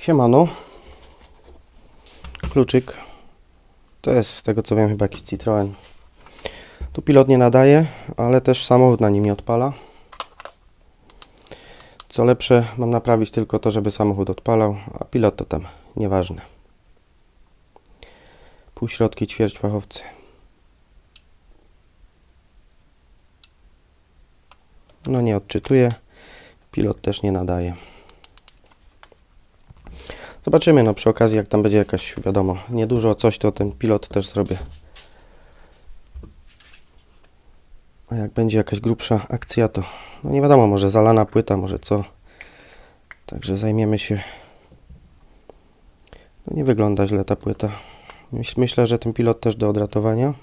Siemano. Kluczyk. To jest z tego co wiem chyba jakiś Citroen. Tu pilot nie nadaje, ale też samochód na nim nie odpala. Co lepsze, mam naprawić tylko to, żeby samochód odpalał, a pilot to tam nieważne. Półśrodki, ćwierć fachowcy. No nie odczytuje. Pilot też nie nadaje. Zobaczymy no przy okazji jak tam będzie jakaś wiadomo, niedużo coś to ten pilot też zrobię. A jak będzie jakaś grubsza akcja to no nie wiadomo, może zalana płyta, może co. Także zajmiemy się. No nie wygląda źle ta płyta. Myśl, myślę, że ten pilot też do odratowania.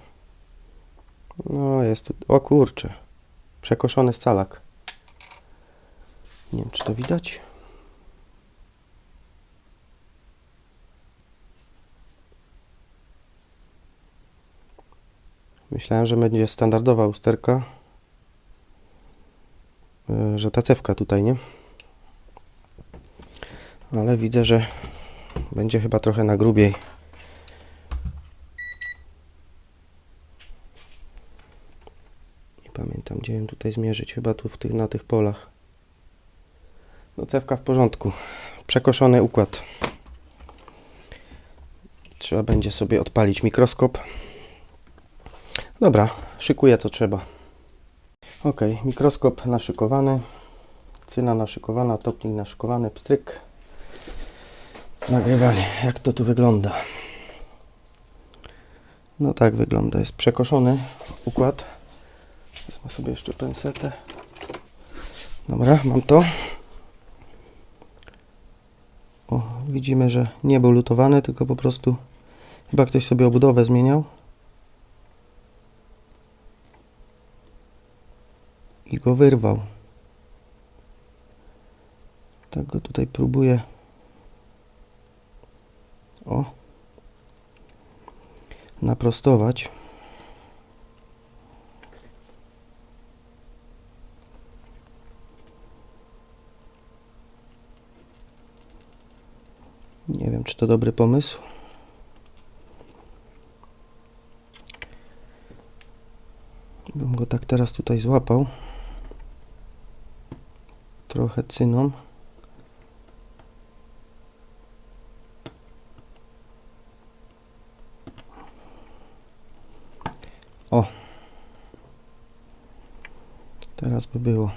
No jest tu. O kurczę. Przekoszony scalak. Nie wiem czy to widać. Myślałem, że będzie standardowa usterka, yy, że ta cewka tutaj, nie? Ale widzę, że będzie chyba trochę na grubiej. Nie pamiętam, gdzie ją tutaj zmierzyć. Chyba tu w tych, na tych polach. No cewka w porządku. Przekoszony układ. Trzeba będzie sobie odpalić mikroskop. Dobra, szykuję co trzeba. Ok, mikroskop naszykowany, cyna naszykowana, topnik naszykowany, pstryk. Nagrywanie, jak to tu wygląda. No tak wygląda, jest przekoszony układ. Wezmę sobie jeszcze pensetę. Dobra, mam to. O, widzimy, że nie był lutowany, tylko po prostu chyba ktoś sobie obudowę zmieniał. I go wyrwał. Tak go tutaj próbuję. O. Naprostować. Nie wiem, czy to dobry pomysł. Bym go tak teraz tutaj złapał trochę cyną. O. Teraz by było.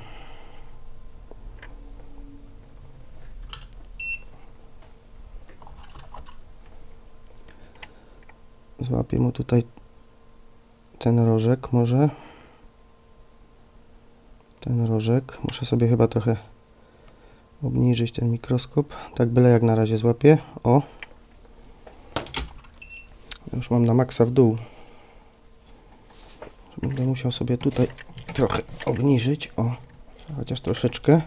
Złapię mu tutaj ten rożek może. Ten rożek. Muszę sobie chyba trochę obniżyć ten mikroskop. Tak byle jak na razie złapię. O. Już mam na maksa w dół. Będę musiał sobie tutaj trochę obniżyć. O. Chociaż troszeczkę.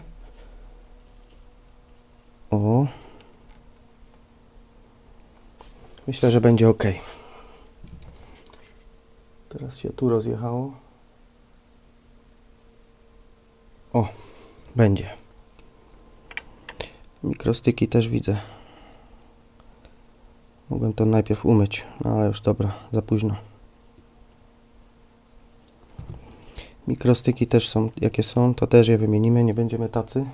O. Myślę, że będzie ok. Teraz się tu rozjechało. O, będzie. Mikrostyki też widzę. Mogłem to najpierw umyć, no ale już dobra, za późno. Mikrostyki też są, jakie są, to też je wymienimy, nie będziemy tacy.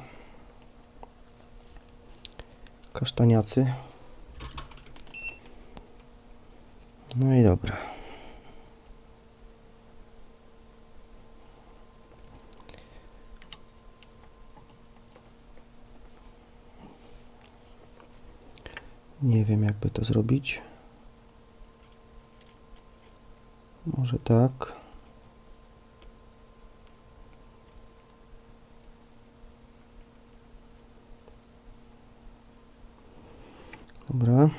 Kasztaniacy. No i dobra. Nie wiem, jakby to zrobić. Może tak. Dobra.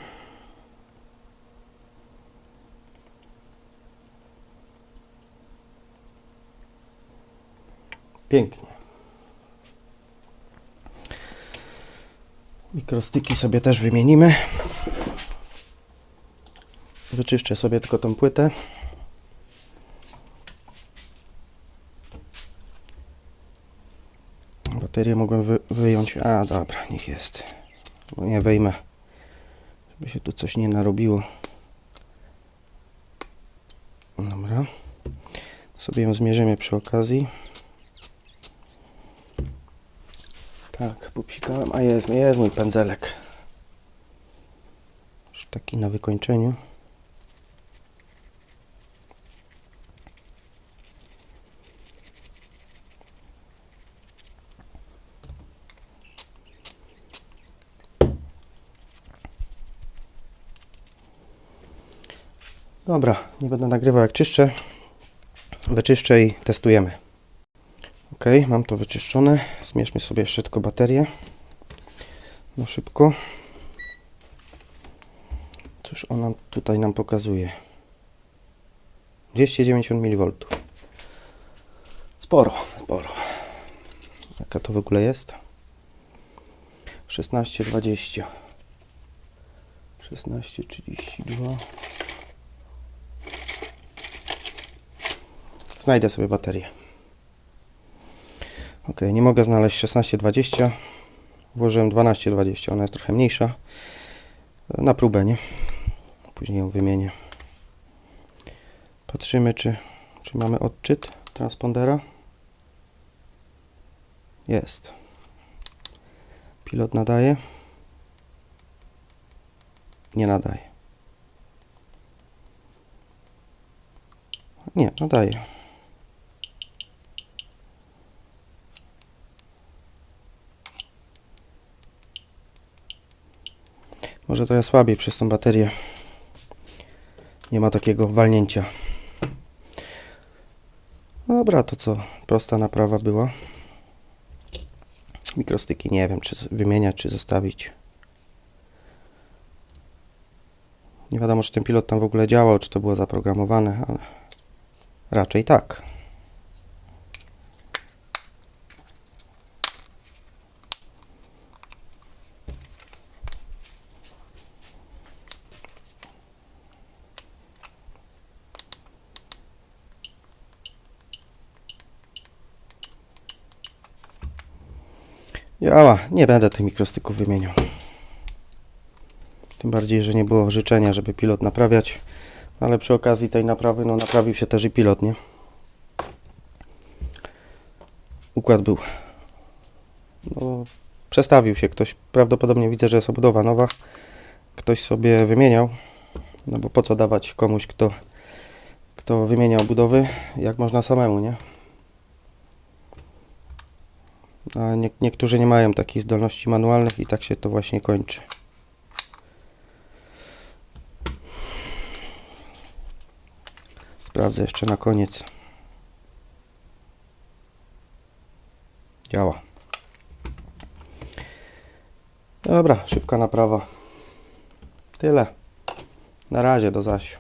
Pięknie. Mikrostyki sobie też wymienimy. Wyczyszczę sobie tylko tą płytę. Baterię mogłem wy wyjąć. A, dobra, niech jest. Bo nie wejmę, żeby się tu coś nie narobiło. Dobra. Sobie ją zmierzymy przy okazji. Tak, popsikałem. A jest, jest mój pędzelek. Już taki na wykończeniu. Dobra, nie będę nagrywał jak czyszczę. Wyczyszczę i testujemy. Ok, mam to wyczyszczone. Zmierzmy sobie jeszcze tylko baterię. No szybko. Cóż ona tutaj nam pokazuje? 290 mV. Sporo, sporo. Jaka to w ogóle jest? 16,20. 16,32. Znajdę sobie baterię. Ok, nie mogę znaleźć 1620. Włożyłem 1220, ona jest trochę mniejsza. Na próbę, nie? Później ją wymienię. Patrzymy, czy, czy mamy odczyt transpondera. Jest. Pilot nadaje. Nie nadaje. Nie, nadaje. Może to ja słabiej przez tą baterię. Nie ma takiego walnięcia. Dobra, to co? Prosta naprawa była. Mikrostyki nie wiem, czy wymieniać, czy zostawić. Nie wiadomo, czy ten pilot tam w ogóle działał, czy to było zaprogramowane, ale raczej tak. Działa. Nie będę tych mikrostyków wymieniał. Tym bardziej, że nie było życzenia, żeby pilot naprawiać. No Ale przy okazji tej naprawy, no naprawił się też i pilot, nie? Układ był. No, przestawił się ktoś. Prawdopodobnie widzę, że jest obudowa nowa. Ktoś sobie wymieniał. No bo po co dawać komuś, kto, kto wymienia obudowy, jak można samemu, nie? A nie, niektórzy nie mają takich zdolności manualnych i tak się to właśnie kończy. Sprawdzę jeszcze na koniec. Działa. Dobra, szybka naprawa. Tyle. Na razie, do zaś.